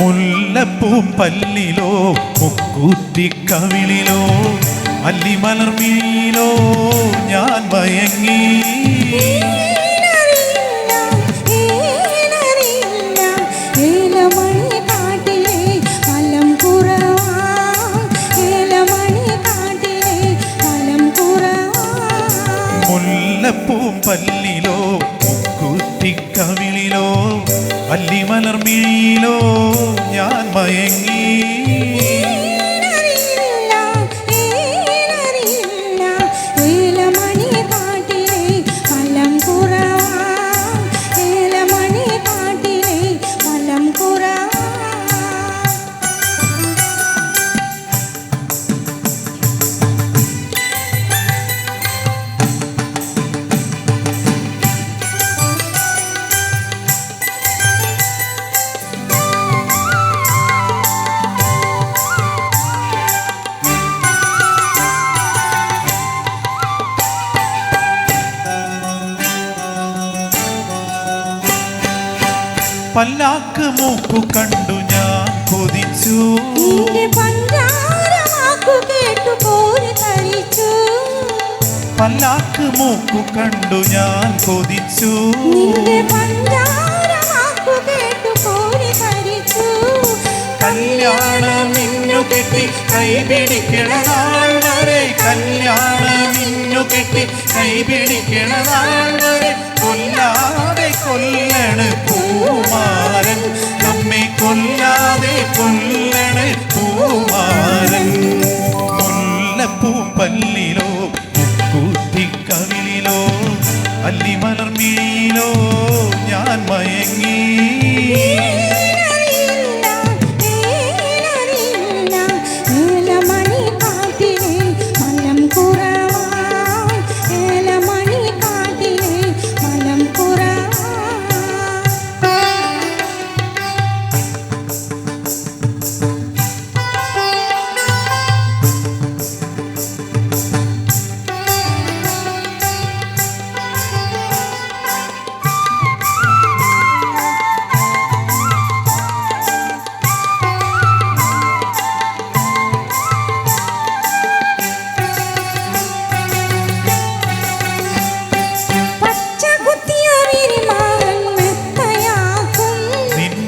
മുല്ലപ്പൂം പല്ലിലോ മുക്കൂത്തിക്കവിളിലോ അല്ലിമലർമീലോ ഞാൻ മയങ്ങി. മുല്ലപ്പൂം പല്ലിലോ മുക്കൂത്തിക്കവിളിലോ അല്ലിമലർമീലോ ഞാൻ മയങ്ങി. പല്ലാക്ക് മൂക്കു കണ്ടു ഞാൻ കൊതിച്ചു. പല്ലാക്ക് മൂക്കു കണ്ടു ഞാൻ കൊതിച്ചു. കല്യാണം ഇന്നു കെട്ടി കൈ പിടിക്കണ നാൾ വരെ കല്യാണം ഇന്നു കെട്ടി കൈ പിടിക്കണ നാൾ വരെ കൊല്ലാതെ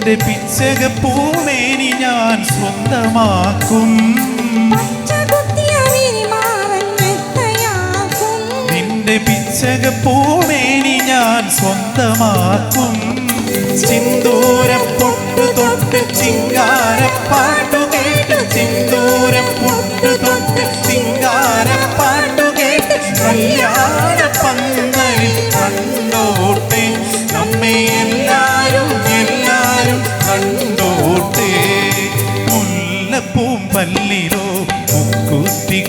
നിന്റെ പിച്ചക പൂമേനി ഞാൻ സ്വന്തമാക്കും. നിന്റെ പിച്ചക പൂമേനി ഞാൻ സ്വന്തമാക്കും. ചിന്തൂരം പൊട്ടു തൊട്ട് ചിങ്കാരപ്പാട്ടു മുക്കുത്തി